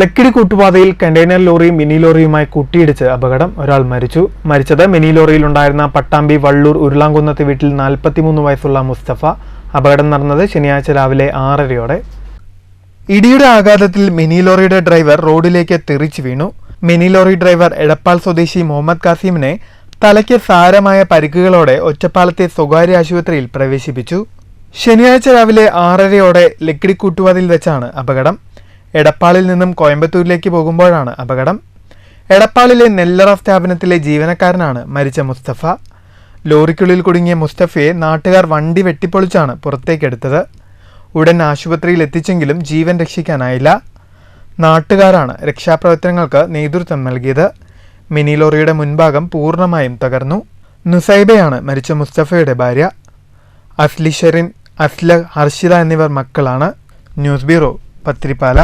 ലക്കിടി കൂട്ടുപാതയിൽ container lorry mini ലോറിയുമായി കൂട്ടിയിടിച്ച് അപകടം. ഒരാൾ മരിച്ചു. മരിച്ചത് മിനി ലോറിയിലുണ്ടായിരുന്ന പട്ടാമ്പി വള്ളൂർ ഉരുളാങ്കുന്നത്ത് വീട്ടിൽ നാൽപ്പത്തിമൂന്ന് വയസ്സുള്ള മുസ്തഫ. അപകടം നടന്നത് ശനിയാഴ്ച രാവിലെ ആറരയോടെ. ഇടിയുടെ ആഘാതത്തിൽ മിനി ലോറിയുടെ ഡ്രൈവർ റോഡിലേക്ക് തെറിച്ചു വീണു. മിനി ലോറി ഡ്രൈവർ എടപ്പാൾ സ്വദേശി മുഹമ്മദ് കാസിമിനെ തലയ്ക്ക് സാരമായ പരിക്കുകളോടെ ഒറ്റപ്പാലത്തെ സ്വകാര്യ ആശുപത്രിയിൽ പ്രവേശിപ്പിച്ചു. ശനിയാഴ്ച രാവിലെ ആറരയോടെ ലക്കിടി കൂട്ടുവാതിൽ വെച്ചാണ് അപകടം. എടപ്പാളിൽ നിന്നും കോയമ്പത്തൂരിലേക്ക് പോകുമ്പോഴാണ് അപകടം. എടപ്പാളിലെ നെല്ലറ സ്ഥാപനത്തിലെ ജീവനക്കാരനാണ് മരിച്ച മുസ്തഫ. ലോറിക്കുള്ളിൽ കുടുങ്ങിയ മുസ്തഫയെ നാട്ടുകാർ വണ്ടി വെട്ടിപ്പൊളിച്ചാണ് പുറത്തേക്കെടുത്തത്. ഉടൻ ആശുപത്രിയിൽ എത്തിച്ചെങ്കിലും ജീവൻ രക്ഷിക്കാനായില്ല. നാട്ടുകാരാണ് രക്ഷാപ്രവർത്തനങ്ങൾക്ക് നേതൃത്വം നൽകിയത്. മിനി ലോറിയുടെ മുൻഭാഗം പൂർണമായും തകർന്നു. നുസൈബയാണ് മരിച്ച മുസ്തഫയുടെ ഭാര്യ. അസ്ലി ഷെറിൻ അസ്ല ഹർഷിത എന്നിവർ മക്കളാണ്. News bureau Pathirippala.